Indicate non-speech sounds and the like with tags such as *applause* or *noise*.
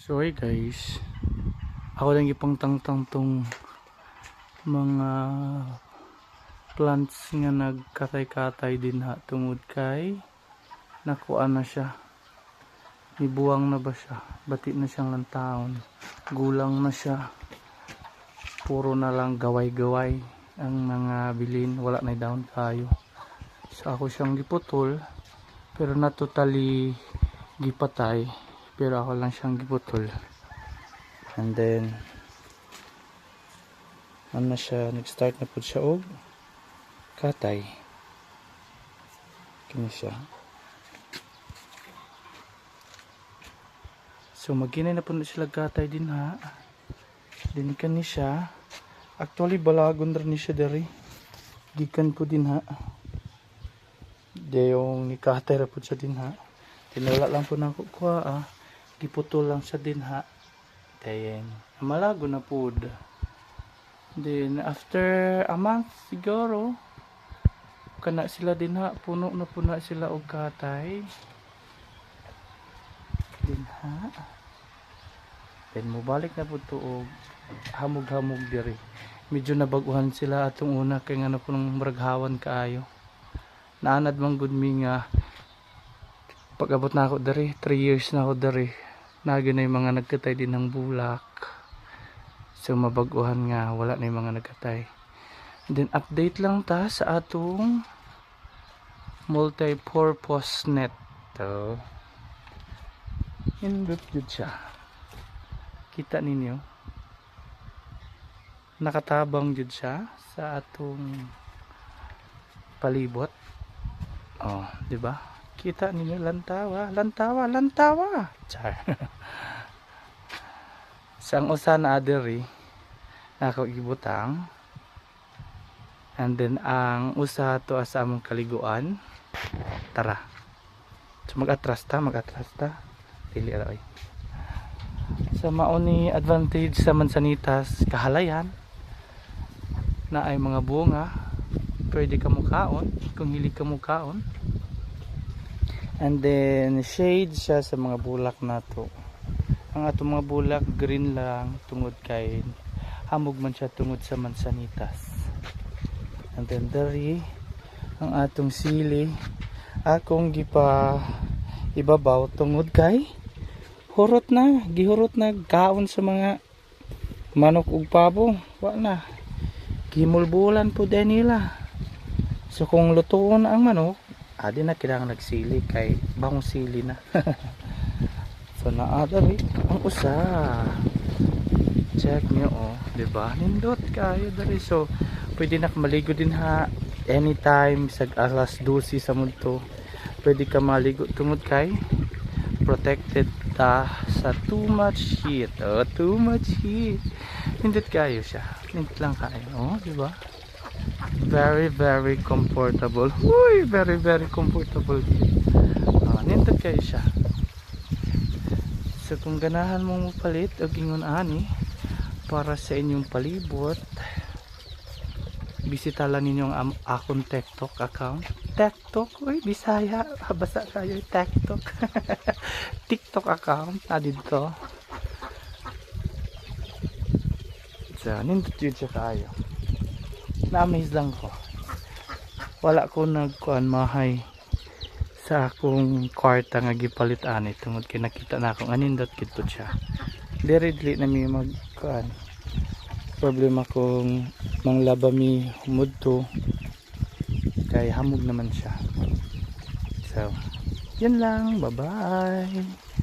So hey guys, ako lang ipang tangtang tong mga plants nga nagkatay-katay din ha tungod kay nakuan na siya. Ibuwang na ba siya? Bati na siyang lantaon. Gulang na siya. Puro na lang gaway-gaway ang mga bilin. Wala na down tayo. So ako siyang giputol pero na totally gipatay pero ako lang siyang giputol. And then ano na siya nag start na po siya og katay. Kini siya? So maginay na po na sila katay din ha? Din kani siya. Actually balagon rin ni siya dari gikan po din ha? De yung nikatay ra po siya din ha? Tinala lang po na ako kuha ah giputol lang siya din ha? Then malago na po then after a month siguro kana sila din ha? Puno na puno sila og katay. Din ha? Then mubalik na po to og hamog-hamog diri. Medyo nabaguhan sila atong una kay nga na po nang maraghawan kaayo. Naanad man gud mi nga pag abot na ako dari 3 years na ako dari nagin na yung mga nagkatay din ng bulak. So mabaguhan nga wala na yung mga nagkatay. Then update lang ta sa atong multi-purpose net. To. Indot yun siya. Kita ninyo. Nakatabang yun siya sa atong palibot. Oh di ba kita ninyo lantawa lantawa lantawa. Char *laughs* sang usa na adiri nako ibutang. And then ang usa to asa among kaliguan. Tara. So mag-atras ta mag-atras ta dili ara oy sa mauni advantage sa mansanitas kahalayan. Na ay mga bunga. Pwede ka mukaon kung hilig ka mukaon and then shade siya sa mga bulak na to. Ang atong mga bulak green lang tungod kay hamog man siya tungod sa mansanitas. And then dari ang atong sili akong gipa ibabaw tungod kay hurot na gihurot na kaon sa mga manok ug pabo. Wa na gimulbulan po din nila. So kung lutuon ang manok adi na kailangan nagsili kay bangong sili na. *laughs* So naadari ang usa. Check nyo oh. Di ba? Nindot kayo dari so pwede na maligo din ha? Anytime sa alas 12 sa mundo pwede ka maligo tungod kay protected ta sa too much heat. Oh too much heat. Nindot kayo siya. Nindot lang kayo oh di ba very very comfortable. Uy, very very comfortable. Ah, nindot kayo siya so kung ganahan mong mapalit o gingon ani para sa inyong palibot bisita lang ninyo ang akong TikTok account. TikTok, uy bisaya. *laughs* Basa kayo TikTok. *laughs* TikTok account na dito. So nindot yun siya kayo na-amaze lang ko wala ko nagkuan mahay sa akong kwarta nga gipalit ani tungod kay nakita na akong anindot kito siya. Diri na mi magkuan problema kong manglaba mi humudto. Kay hamog naman siya. So yun lang. Bye bye